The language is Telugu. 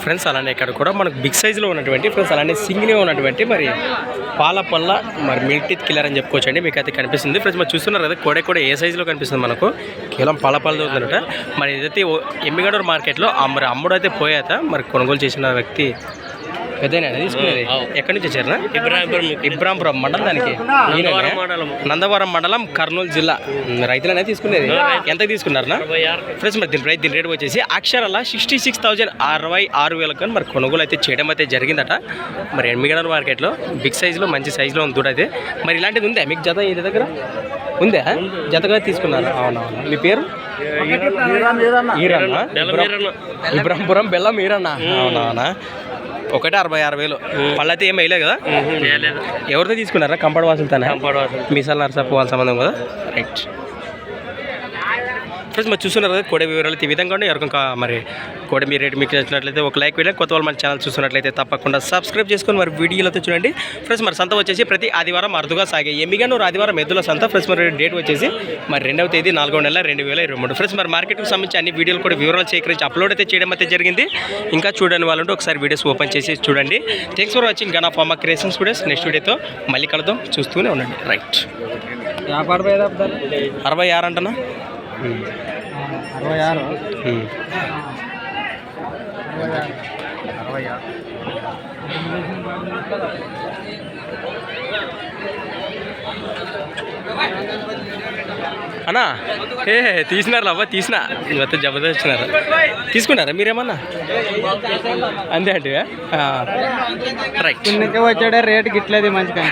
ఫ్రెండ్స్ అలానే ఇక్కడ కూడా మనకు బిగ్ సైజులో ఉన్నటువంటి ఫ్రెండ్స్ అలానే సింగిల్గా ఉన్నటువంటి మరి పాల పళ్ళ మరి మిల్టీత్ కిల్లర్ అని చెప్పుకోవచ్చు అండి మీకు అయితే కనిపిస్తుంది. ఫ్రెండ్స్ మరి చూస్తున్నారు కదా కోడే కూడా ఏ సైజులో కనిపిస్తుంది మనకు? కేవలం పాల పళ్ళతో ఉందన్నట మరి ఏదైతే ఓ- ఎమ్మిగడూరు మార్కెట్లో మరి అమ్ముడు అయితే పోయాత మరి కొనుగోలు చేసిన వ్యక్తి పెద్దయినా తీసుకునేది ఎక్కడి నుంచి వచ్చారు ఇబ్రాహింపురం ఇబ్రాహింపురం మండలం. దానికి? నందవరం మండలం కర్నూలు జిల్లా. రైతులనే తీసుకునేది. ఎంత తీసుకున్నారనా ఫ్రెండ్స్ మరి దీని రేట్ దీని రేట్ వచ్చేసి అక్షరాల సిక్స్టీ సిక్స్ థౌజండ్ అరవై ఆరు వేలకు కానీ మరి కొనుగోలు అయితే చేయడం అయితే జరిగిందట. మరి ఎమ్మిగడర్ మార్కెట్లో బిగ్ సైజులో మంచి సైజులో ఉంది దూడ అయితే. మరి ఇలాంటిది ఉందా? మీకు జత ఇది దగ్గర? ఉందా? జతగా తీసుకున్నారు? అవునవును. మీ పేరు? ఈరన్న ఇబ్రాంపురం బెల్లం ఈరన్న అవునవునా? ఒకటి అరవై ఆరు వేలు. పళ్ళైతే ఏం వేయలేదు కదా? ఎవరితో తీసుకున్నారా? కంపౌండ్ వాసులతోనే? మీసాల నరసప్పు వాళ్ళ సంబంధం కదా? రైట్ ఫ్రెండ్స్ మరి చూస్తున్నారు కదా కోడే వివరాలు ఈ విధంగా ఉండి ఎవరికి ఇంకా మరి కోడే మీ రేట్ మీకు నచ్చినట్లయితే ఒక లైక్ వేయండి. కొత్త వాళ్ళు మన ఛానల్ చూస్తున్నట్లయితే తప్పకుండా సబ్స్క్రైబ్ చేసుకొని మరి వీడియోలతో చూడండి. ఫ్రెండ్స్ మరి సంత వచ్చేసి ప్రతి ఆదివారం అరుదుగా సాగే ఎమ్మిగానూరు ఆదివారం ఎద్దుల సంత. ఫ్రెండ్స్ మరి డేట్ వచ్చేసి మరి రెండవ తేదీ నాలుగో నెల రెండు వేల ఇరవై మూడు. ఫ్రెండ్స్ మరి మార్కెట్కి సంబంధించి అన్ని వీడియోలు కూడా వివరాలు సేకరించి అప్లోడ్ అయితే చేయడం అయితే జరిగింది. ఇంకా చూడని వాళ్ళు ఒకసారి వీడియోస్ ఓపెన్ చేసి చూడండి. Thanks for watching gun of Amma creations videos next వీడియోతో మళ్ళీ కలుద్దాం. చూస్తూనే ఉండండి. రైట్ అరవై ఆరు అంటనా? అరవై ఆరు. అన్నా ఏ తీసినారు అవ్వ తీసిన. మొత్తం జబర్దస్త్ వచ్చినారు. తీసుకున్నారా మీరేమన్నా? అంతే అంటే రైట్ వచ్చాడే రేట్ గిట్లది మంచిగా.